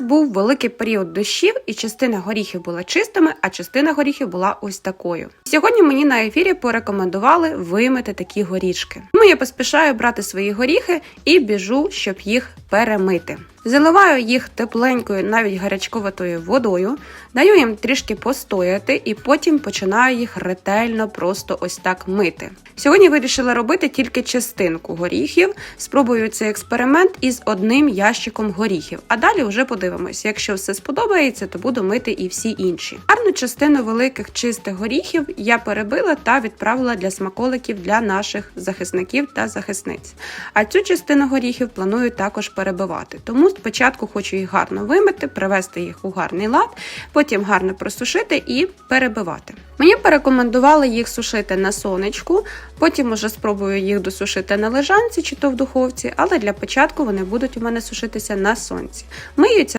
нас був великий період дощів, і частина горіхів була чистими, а частина горіхів була ось такою. Сьогодні мені на ефірі порекомендували вимити такі горішки. Тому я поспішаю брати свої горіхи і біжу, щоб їх перемити. Заливаю їх тепленькою, навіть гарячковатою водою, даю їм трішки постояти і потім починаю їх ретельно просто ось так мити. Сьогодні вирішила робити тільки частинку горіхів. Спробую цей експеримент із одним ящиком горіхів. А далі вже подивимось. Якщо все сподобається, то буду мити і всі інші. Гарну частину великих чистих горіхів я перебила та відправила для смаколиків для наших захисників та захисниць. А цю частину горіхів планую також перебивати. Тому спочатку хочу їх гарно вимити, привести їх у гарний лад, потім гарно просушити і перебивати. Мені порекомендували їх сушити на сонечку, потім уже спробую їх досушити на лежанці чи то в духовці, але для початку вони будуть у мене сушитися на сонці. Миються